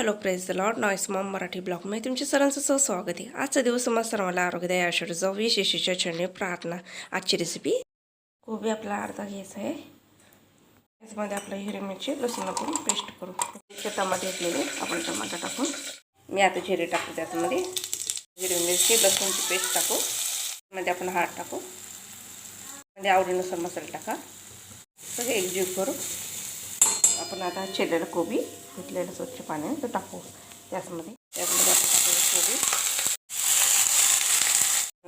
Hello praise the lord noise mom Marathi ब्लॉगमध्ये तुमचे सरांचं सह स्वागत आहे आजचा दिवस मला सर्वांना आरोग्यदायी आषाढ जाऊ विशेषीच्या चरणी प्रार्थना आजची रेसिपी कोबी आपला अर्धा घ्यायचा आहे त्याच्यामध्ये आपलं हिरवी मिरची लसूण आपण पेस्ट करू शेतामध्ये टमाटे घेतलेले आपण टमाटा टाकू मी आता जिरे टाकू त्याच्यामध्ये हिरवी मिरची लसूणची पेस्ट टाकू मध्ये आपण हात टाकू मध्ये आवडीनुसार मसाले टाका सगळे एकजीव करू आपण आता चिरलेलं कोबी धुतलेलं स्वच्छ पाण्याने तो टाकू त्याचमध्ये. त्याचमध्ये आपण टाकलेलं कोबी.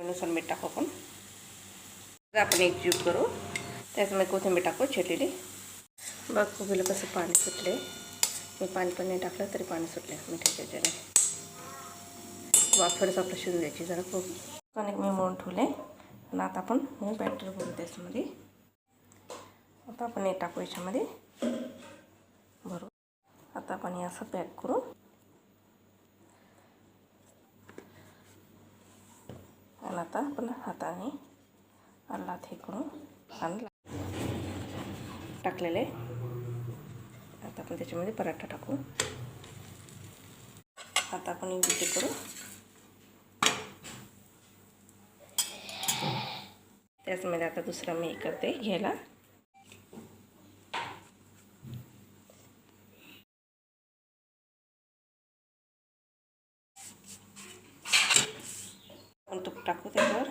नुसार मीठ टाकू आपण. आपण आपण ज्यूब करू. त्याचमध्ये कोथिंबीर टाकू चिरलेली. बघ कोबीला कसं पाणी सुटले. मी पाणी पण नाही टाकलं तरी पाणी सुटले मिठाच्या ज्याने वाफरच आपलं शिजून द्यायची जरा कोबी. कणिक मी मळून ठेवले. आणि आता आपण मी बॅटर करू त्याच्यामध्ये. आता आपण हे टाकू याच्यामध्ये. आता आपण हे असं पॅक करू. आणि आता आपण हाताने आणला हे करू आणि टाकलेले. आता आपण त्याच्यामध्ये पराठा टाकू. आता आपण एक करू. त्याचमध्ये आता दुसरा मी करते घ्यायला. आपण तूप टाकू त्याच्यावर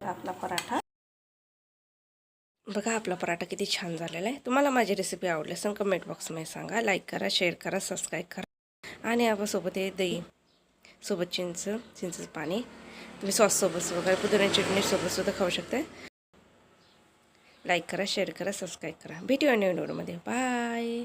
आपला पराठा. बघा आपला पराठा किती छान झालेला आहे. तुम्हाला माझी रेसिपी आवडली असेल कमेंट बॉक्समध्ये सांगा. लाईक करा शेअर करा सबस्क्राईब करा. आणि आपल्यासोबत हे दही सोबत चिंच चिंचचं पाणी. तुम्ही सॉससोबत वगैरे पुदिना चटणीसोबत सुद्धा खाऊ शकता लाईक करा शेअर करा सबस्क्राईब करा. भेटूया नवीन व्हिडिओमध्ये. बाय